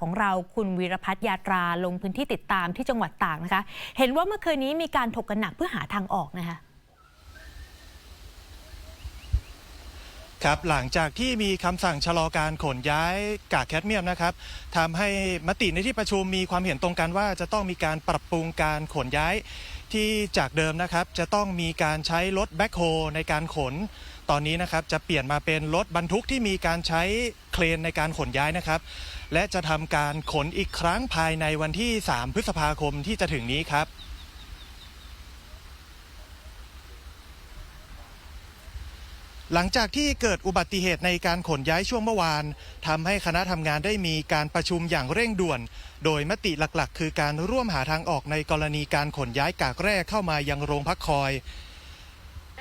ของเราคุณวีรพัฒน์ยาตราลงพื้นที่ติดตามที่จังหวัดตากนะคะ เห็นว่าเมื่อคืนนี้มีการถกกันหนักเพื่อหาทางออกนะคะครับหลังจากที่มีคำสั่งชะลอการขนย้ายกากแคดเมียมนะครับทำให้มติในที่ประชุมมีความเห็นตรงกันว่าจะต้องมีการปรับปรุงการขนย้ายที่จากเดิมนะครับ จะต้องมีการใช้รถแบ็คโฮในการขน ตอนนี้นะครับจะเปลี่ยนมาเป็นรถบรรทุกที่มีการใช้เครนในการขนย้ายนะครับ และจะทำการขนอีกครั้งภายในวันที่ 3 พฤษภาคมที่จะถึงนี้ครับ หลังจากที่เกิดอุบัติเหตุในการขนย้ายช่วงเมื่อวานทำให้คณะทำงานได้มีการประชุมอย่างเร่งด่วน โดยมติหลักๆ คือการร่วมหาทางออกในกรณีการขนย้ายกากแร่เข้ามายังโรงพักคอย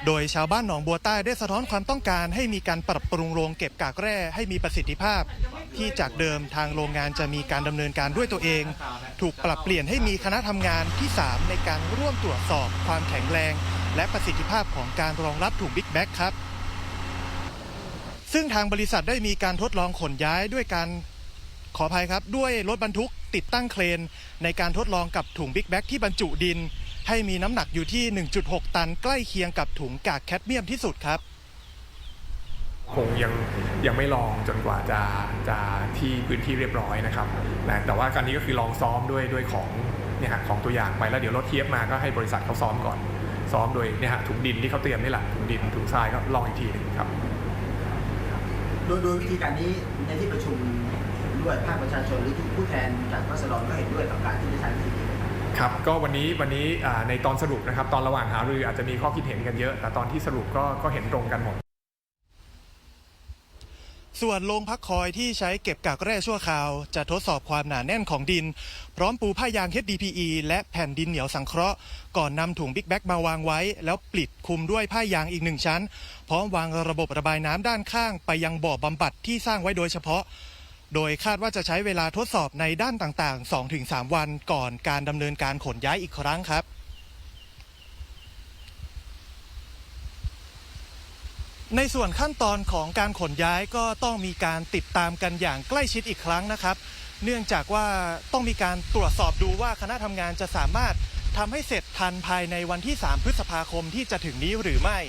โดยชาวบ้านหนองบัวใต้ได้สะท้อนความต้องการให้มีการปรับปรุงโรงเก็บกากแร่ให้มีประสิทธิภาพ ที่จากเดิมทางโรงงานจะมีการดำเนินการด้วยตัวเอง ถูกปรับเปลี่ยนให้มีคณะทำงานที่ 3 ในการร่วมตรวจสอบความแข็งแรง และประสิทธิภาพของการรองรับถุงบิ๊กแบ็กครับ ซึ่งทางบริษัทได้มีการทดลองขนย้ายด้วยการขออภัยครับ ด้วยรถบรรทุกติดตั้งเครน ในการทดลองกับถุงบิ๊กแบ็กที่บรรจุดิน ให้มีน้ำหนักอยู่ที่ 1.6 ตันใกล้เคียงกับถุงกากแคดเมียมที่สุดครับ คงยังยังไม่ลองจนกว่าจะจะที่พื้นที่เรียบร้อยนะครับนะแต่ว่าการนี้ก็คือลองซ้อมด้วยด้วยของเนี่ยฮะของตัวอย่างไปแล้วเดี๋ยวรถเทียบมาก็ให้บริษัทเขาซ้อมก่อน ซ้อมโดยเนี่ยฮะถุงดินที่เขาเตรียมนี่แหละถุงดินถุงทรายก็ลองอีกทีหนึ่งครับ โดยโดยวิธีการนี้ในที่ประชุมเห็นด้วยภาคประชาชนหรือผู้แทนจากรัษฎรก็เห็นด้วยกับการที่จะใช้วิธีนี้นะ ครับก็วันนี้วันนี้ในตอนสรุปนะครับ ตอนระหว่างหารืออาจจะมีข้อคิดเห็นกันเยอะ แต่ตอนที่สรุปก็ก็เห็นตรงกันหมด ส่วนโรงพักคอยที่ใช้เก็บกากแร่ชั่วคราว จะทดสอบความหนาแน่นของดิน พร้อมปูผ้ายาง HDPE และแผ่นดินเหนียวสังเคราะห์ ก่อนนำถุงบิ๊กแบ็กมาวางไว้ แล้วปิดคลุมด้วยผ้ายางอีกหนึ่งชั้น พร้อมวางระบบระบายน้ำด้านข้าง ไปยังบ่อบำบัดที่สร้างไว้โดยเฉพาะ โดยคาดว่าจะใช้เวลาทดสอบในด้านต่างๆ 2-3 วันก่อนการดำเนินการขนย้ายอีกครั้งครับในส่วนขั้นตอนของการขนย้ายก็ต้องมีการติดตามกันอย่างใกล้ชิดอีกครั้งนะครับ เนื่องจากว่าต้องมีการตรวจสอบดูว่าคณะทำงานจะสามารถทำให้เสร็จทันภายในวันที่ 3 พฤษภาคมที่จะถึงนี้หรือไม่